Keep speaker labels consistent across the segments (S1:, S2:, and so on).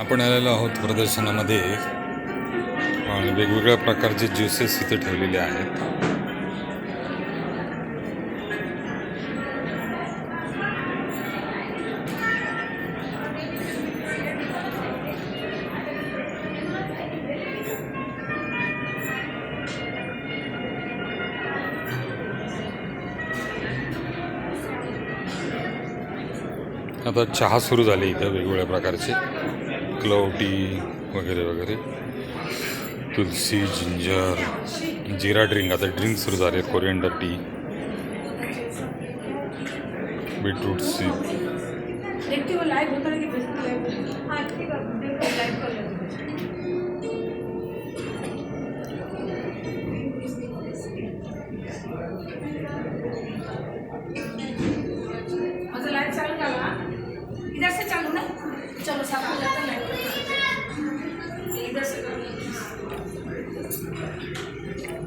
S1: आपण आलेलो आहोत प्रदर्शनामध्ये आणि वेगवेगळ्या प्रकारचे ज्युसेस इथे ठेवलेले आहेत. आता चहा सुरू झाले इथं वेगवेगळ्या प्रकारचे. क्लव टी वगैरे वगैरे. Tulsi ginger jeera drink. आता ड्रिंक सुरू झाले कोरिएंडर टी. बीटरूट सीप.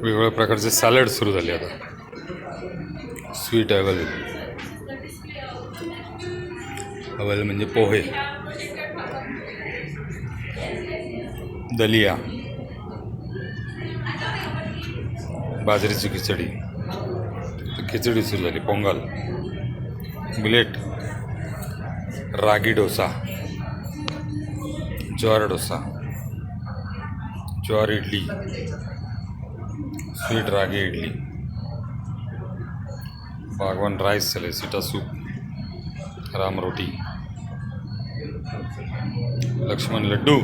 S1: वेगवेगळ्या प्रकारचे सॅलड सुरू झाले आता. स्वीट अवेलेबल अवेलेबल म्हणजे पोहे. दलिया. बाजरीची खिचडी. खिचडी सुरू झाली. पोंगल. मिलेट रागी डोसा. ज्वार डोसा. ज्वार इडली. स्वीट रागी इडली बागवान राईस चले Sita soup Ram roti Lakshman laddu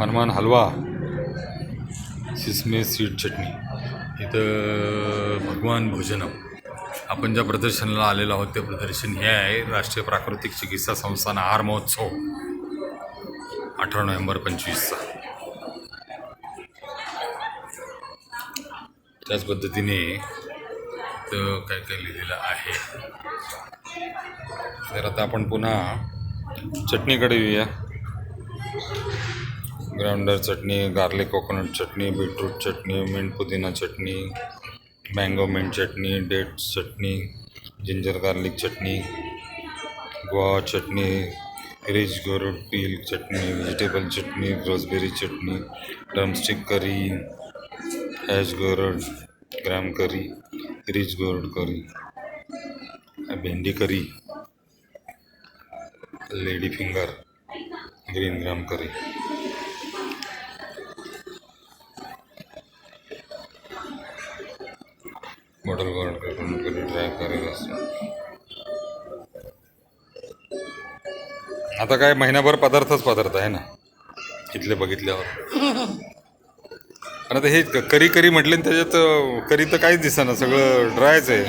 S1: Hanuman halwa sesame sweet chutney इथं भगवान भोजनम आपण ज्या प्रदर्शनाला आलेलो आहोत ते प्रदर्शन हे आहे राष्ट्रीय प्राकृतिक चिकित्सा संस्थान आहार महोत्सव अठरा नोव्हेंबर पंचवीसचा त्याच पद्धतीने तर काय काय लिहिलेलं आहे. तर आता आपण पुन्हा चटणीकडे येऊया. Grounder chutney garlic coconut chutney beetroot chutney mint pudina chutney mango mint chutney date chutney ginger garlic chutney Goa chutney ridge gourd peel chutney vegetable chutney roseberry chutney drumstick curry ash gourd gram curry ridge gourd curry bhindi curry lady finger green gram curry bottle gourd curry dry curry असं. आता काय महिनाभर पदार्थच पदार्थ आहे ना? इथले बघितल्यावर. आणि आता हे क- करी करी म्हटले ना त्याच्यात करी तर काहीच दिसेना सगळं ड्रायच आहे.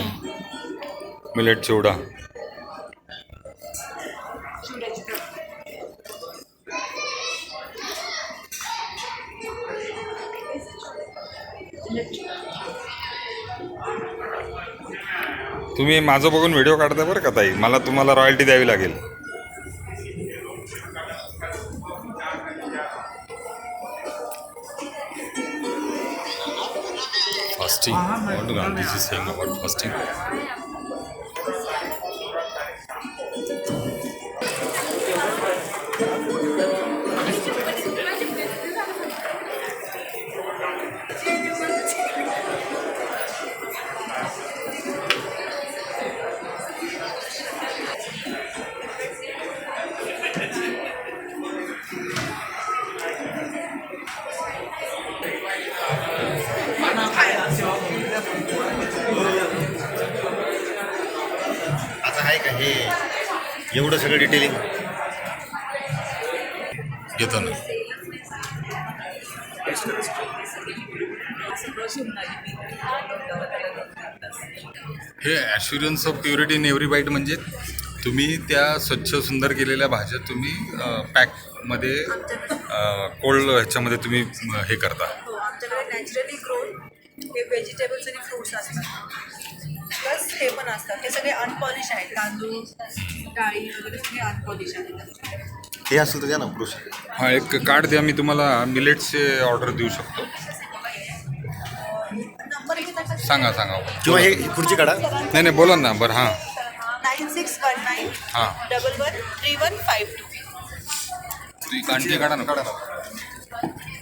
S1: मिलेट चिवडा. तुम्ही माझं बघून व्हिडिओ काढता बरं का ताई? मला तुम्हाला रॉयल्टी द्यावी लागेल. fasting. I want to teach you saying about fasting.
S2: एवढं सगळं डिटेलिंग
S1: घेतो ना. हे assurance of purity in every bite म्हणजे तुम्ही त्या स्वच्छ सुंदर केलेल्या भाज्या तुम्ही पॅकमध्ये कोल्ड ह्याच्यामध्ये तुम्ही हे करता.
S3: हो आमच्याकडे नॅचरली ग्रोन हे व्हेजिटेबल्स आणि फ्रुट्स असतात. प्लस हे पण असतात हे सगळे अनपॉलिश आहेत. तांदूळ डाळी वगैरे सगळे अनपॉलिश आहेत.
S2: हे असेल तर द्या ना पुरुष
S1: हा एक कार्ड द्या. मी तुम्हाला मिलेटचे ऑर्डर देऊ शकतो. सांगा सांगा.
S2: किंवा हे खुर्ची काढा.
S1: नाही नाही बोला ना बरं हां.
S3: नाईन सिक्स वन नाईन
S1: हां.
S3: Double one three one five two
S1: तुम्ही कांटी काढा ना.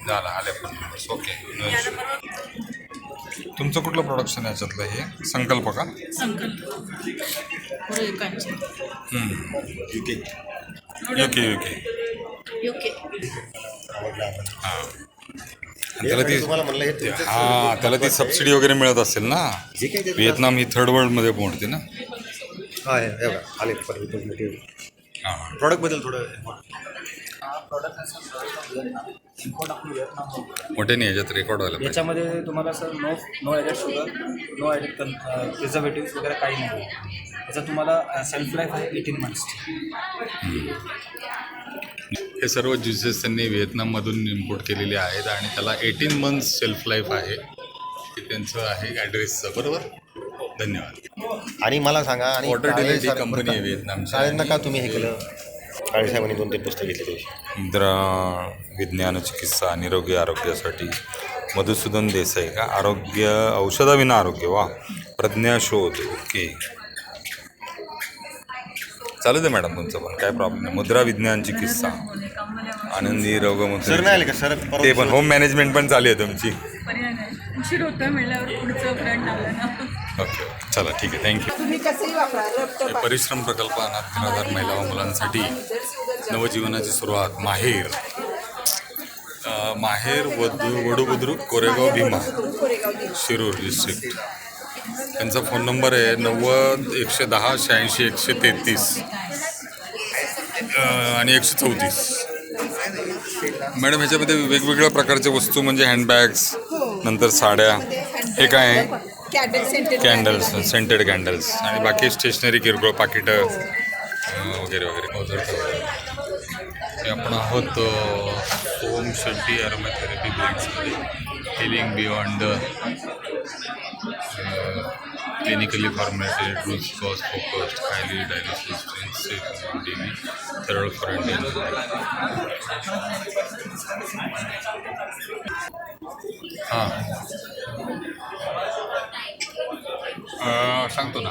S1: झालं आले पण. ओके तुमचं कुठलं प्रोडक्शन आहे याच्यातलं हे? संकल्प का?
S4: संकल्प. पुरेकांचे
S1: हम्म.
S2: युके
S1: युके युके
S4: योग्य
S1: हां. त्याला ती
S2: तुम्हाला म्हणलं हे तुमचं-
S1: हा त्याला ती सबसिडी वगैरे मिळत असेल ना?
S2: जे काही ते-
S1: व्हिएतनाम ही थर्ड वर्ल्डमध्ये मोडते ना?
S2: हा हे हे बघा. आले
S1: हां.
S2: प्रॉडक्ट थोडं
S1: मोठे नाही याच्यात रेकॉर्ड व्हायला पाहिजे.
S5: याच्यामध्ये तुम्हाला sir no no added sugar no added कन प्रिझर्वेटिव्स वगैरे काही नाही. याचा तुम्हाला सेल्फ लाईफ आहे एटीन मंथ्सची
S1: हे सर्व ज्युसेस त्यांनी व्हिएतनाममधून इम्पोर्ट केलेले आहेत आणि त्याला एटीन मंथ्स सेल्फ लाईफ आहे. हे त्यांचं आहे ॲड्रेसचं बरोबर? धन्यवाद.
S2: आणि मला सांगा आणि
S1: वॉटर ही
S2: साहेब-
S1: कंपनी आहे व्हिएतनामची.
S2: काळेंना का तुम्ही हे केलं? काळे साहेबांनी दोन तीन पुस्तक घेतले
S1: इंद्रा विज्ञान चिकित्सा निरोगी आरोग्यासाठी. मधुसूदन देसाई का? आरोग्य औषधाविना आरोग्य वा. प्रज्ञा शोध ओके. चालू दे मॅडम तुमचं पण काय प्रॉब्लेम नाही. मुद्रा विज्ञान चिकित्सा. आनंदी
S2: सर नाही आले का? सर
S1: ते पण होम मॅनेजमेंट पण चालू आहे तुमची.
S6: उशीर म्हणल्यावर पुढचं ब्रँड आलं ना.
S1: ओके ओके चला ठीक आहे थँक्यू हे परिश्रम प्रकल्प अनाथ निराधार महिला व मुलांसाठी नवजीवनाची सुरुवात माहेर. माहेर वधू वडूबुद्रुक कोरेगाव भीमा. शिरूर डिस्ट्रिक्ट त्यांचा फोन नंबर आहे नव्वद एकशे दहा शहाऐंशी एकशे तेहतीस. आणि एकशे चौतीस. मॅडम ह्याच्यामध्ये वेगवेगळ्या प्रकारच्या वस्तू म्हणजे हँडबॅग्स नंतर साड्या हे काय आहे? कॅन्डल्स सेंटेड कॅन्डल्स आणि बाकी स्टेशनरी किरकोळ पाकिटं वगैरे वगैरे. हे आपण आहोत um, Om Shetty aromatherapy ब्लँड्समध्ये healing beyond clinically formatted rules cause focused highly dialysis सरळ फॉरेंटिन हां सांगतो ना.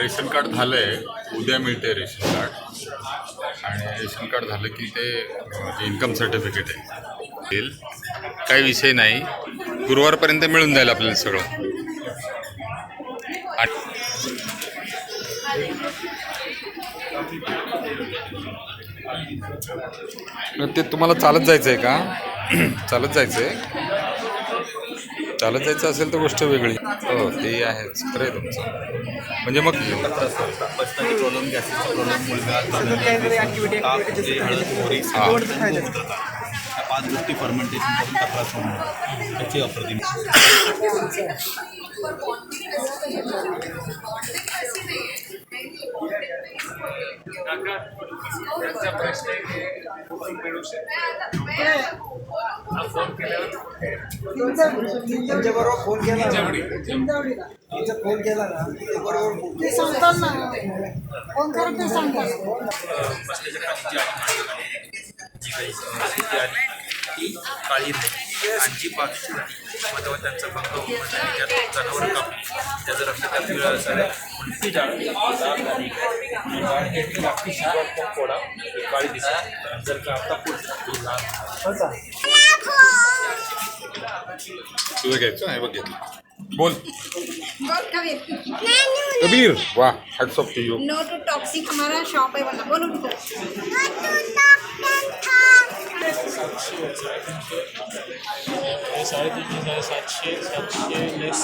S1: रेशन कार्ड झालं आहे उद्या मिळते रेशन कार्ड. आणि रेशन कार्ड झालं की ते म्हणजे इन्कम सर्टिफिकेट आहे. येईल काही विषय नाही. गुरुवारपर्यंत मिळून जाईल आपल्याला सगळं. ते तुम्हाला चालत जायचं आहे का? चालत जायचं आहे चालत जायचं असेल तर गोष्ट वेगळी. हो ते आहेच. खरं आहे तुमचं. म्हणजे मग
S7: बसण्याची प्रॉब्लेम गॅसेसचा प्रॉब्लेम हळद पाच गोष्टी फर्मेंटेशन करून तक्रार होणार त्याची अप्रतिम
S8: त्यांच्याबरोबर फोन केला तिचा फोन केला ना? ते बरोबर ते सांगतात ना. फोन करत ते सांगतात.
S7: ती काळी जी बाकीची झाली मग तेव्हा त्यांचा भंग होऊन त्यात जनावर कापली त्याचं रक्त त्या पिवळा झालं उलटी डाळ ही घेतली ही काळी दिसते. जर का आता पुढची लाल
S1: तुझं घ्यायचं आहे बघ घेतलं बोल.
S4: बोल कबीर
S1: कबीर वा hats off to you
S4: no to toxic हमारा शॉप है वाला बोलो उनको
S5: साडेतीनशे साडेसातशे सातशे लेस